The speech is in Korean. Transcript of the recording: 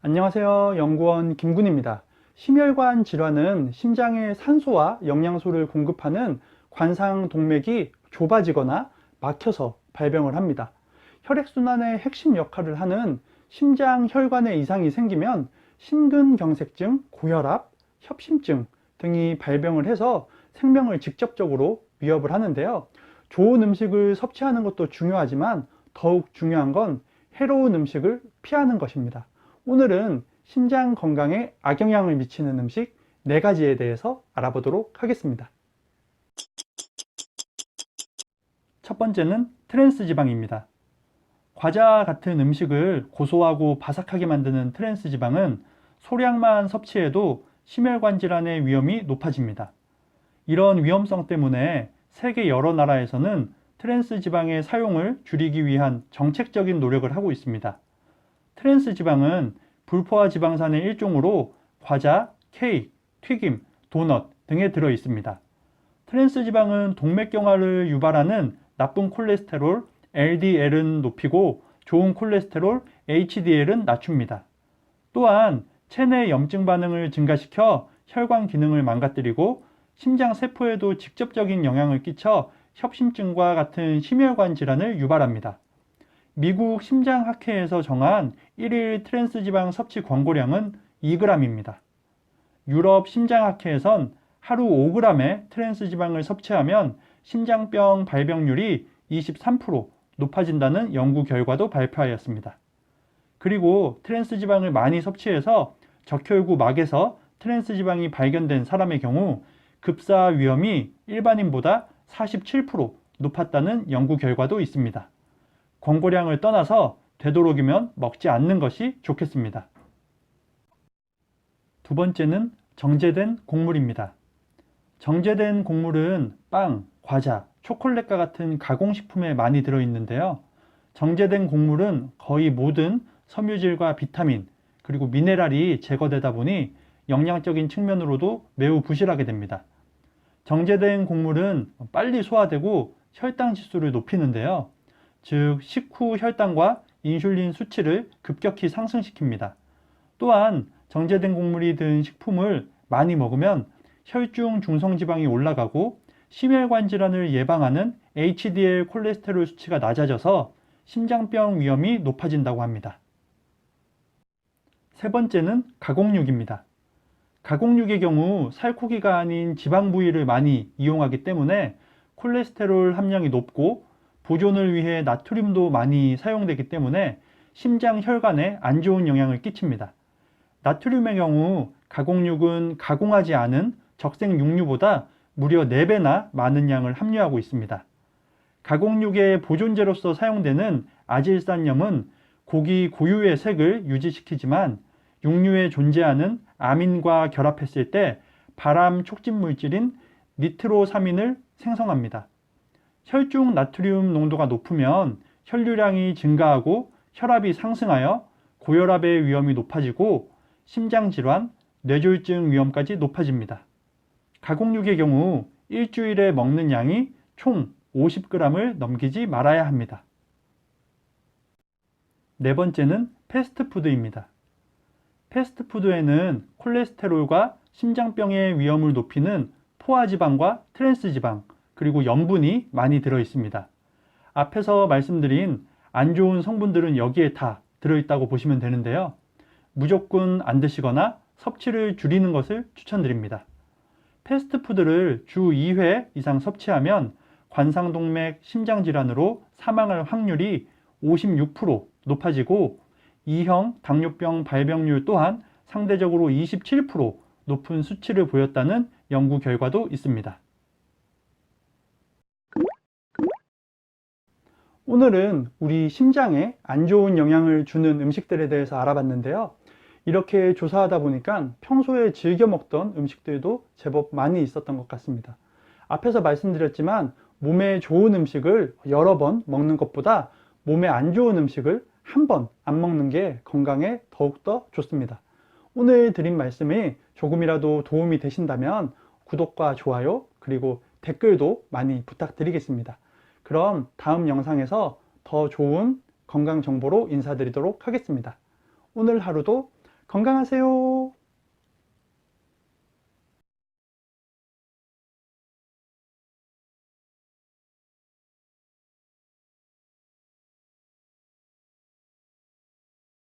안녕하세요. 연구원 김군입니다. 심혈관 질환은 심장에 산소와 영양소를 공급하는 관상 동맥이 좁아지거나 막혀서 발병을 합니다. 혈액순환의 핵심 역할을 하는 심장 혈관에 이상이 생기면 심근경색증, 고혈압, 협심증 등이 발병을 해서 생명을 직접적으로 위협을 하는데요. 좋은 음식을 섭취하는 것도 중요하지만 더욱 중요한 건 해로운 음식을 피하는 것입니다. 오늘은 심장 건강에 악영향을 미치는 음식 4가지에 대해서 알아보도록 하겠습니다. 첫 번째는 트랜스 지방입니다. 과자 같은 음식을 고소하고 바삭하게 만드는 트랜스 지방은 소량만 섭취해도 심혈관 질환의 위험이 높아집니다. 이런 위험성 때문에 세계 여러 나라에서는 트랜스 지방의 사용을 줄이기 위한 정책적인 노력을 하고 있습니다. 트랜스 지방은 불포화 지방산의 일종으로 과자, 케이크, 튀김, 도넛 등에 들어 있습니다. 트랜스 지방은 동맥경화를 유발하는 나쁜 콜레스테롤 LDL은 높이고 좋은 콜레스테롤 HDL은 낮춥니다. 또한 체내 염증 반응을 증가시켜 혈관 기능을 망가뜨리고 심장 세포에도 직접적인 영향을 끼쳐 협심증과 같은 심혈관 질환을 유발합니다. 미국 심장학회에서 정한 1일 트랜스지방 섭취 권고량은 2g입니다. 유럽 심장학회에선 하루 5g의 트랜스지방을 섭취하면 심장병 발병률이 23% 높아진다는 연구 결과도 발표하였습니다. 그리고 트랜스지방을 많이 섭취해서 적혈구 막에서 트랜스지방이 발견된 사람의 경우 급사 위험이 일반인보다 47% 높았다는 연구 결과도 있습니다. 권고량을 떠나서 되도록이면 먹지 않는 것이 좋겠습니다. 두 번째는 정제된 곡물입니다. 정제된 곡물은 빵, 과자, 초콜릿과 같은 가공식품에 많이 들어있는데요. 정제된 곡물은 거의 모든 섬유질과 비타민, 그리고 미네랄이 제거되다 보니 영양적인 측면으로도 매우 부실하게 됩니다. 정제된 곡물은 빨리 소화되고 혈당 지수를 높이는데요. 즉, 식후 혈당과 인슐린 수치를 급격히 상승시킵니다. 또한 정제된 곡물이 든 식품을 많이 먹으면 혈중 중성지방이 올라가고 심혈관 질환을 예방하는 HDL 콜레스테롤 수치가 낮아져서 심장병 위험이 높아진다고 합니다. 세 번째는 가공육입니다. 가공육의 경우 살코기가 아닌 지방 부위를 많이 이용하기 때문에 콜레스테롤 함량이 높고 보존을 위해 나트륨도 많이 사용되기 때문에 심장 혈관에 안 좋은 영향을 끼칩니다. 나트륨의 경우 가공육은 가공하지 않은 적색 육류보다 무려 4배나 많은 양을 함유하고 있습니다. 가공육의 보존제로서 사용되는 아질산염은 고기 고유의 색을 유지시키지만 육류에 존재하는 아민과 결합했을 때 발암 촉진 물질인 니트로사민을 생성합니다. 혈중 나트륨 농도가 높으면 혈류량이 증가하고 혈압이 상승하여 고혈압의 위험이 높아지고 심장질환, 뇌졸중 위험까지 높아집니다. 가공육의 경우 일주일에 먹는 양이 총 50g을 넘기지 말아야 합니다. 네 번째는 패스트푸드입니다. 패스트푸드에는 콜레스테롤과 심장병의 위험을 높이는 포화지방과 트랜스지방, 그리고 염분이 많이 들어 있습니다. 앞에서 말씀드린 안 좋은 성분들은 여기에 다 들어있다고 보시면 되는데요. 무조건 안 드시거나 섭취를 줄이는 것을 추천드립니다. 패스트푸드를 주 2회 이상 섭취하면 관상동맥 심장질환으로 사망할 확률이 56% 높아지고 2형 당뇨병 발병률 또한 상대적으로 27% 높은 수치를 보였다는 연구 결과도 있습니다. 오늘은 우리 심장에 안 좋은 영향을 주는 음식들에 대해서 알아봤는데요. 이렇게 조사하다 보니까 평소에 즐겨 먹던 음식들도 제법 많이 있었던 것 같습니다. 앞에서 말씀드렸지만 몸에 좋은 음식을 여러 번 먹는 것보다 몸에 안 좋은 음식을 한 번 안 먹는 게 건강에 더욱더 좋습니다. 오늘 드린 말씀이 조금이라도 도움이 되신다면 구독과 좋아요 그리고 댓글도 많이 부탁드리겠습니다. 그럼 다음 영상에서 더 좋은 건강 정보로 인사드리도록 하겠습니다. 오늘 하루도 건강하세요.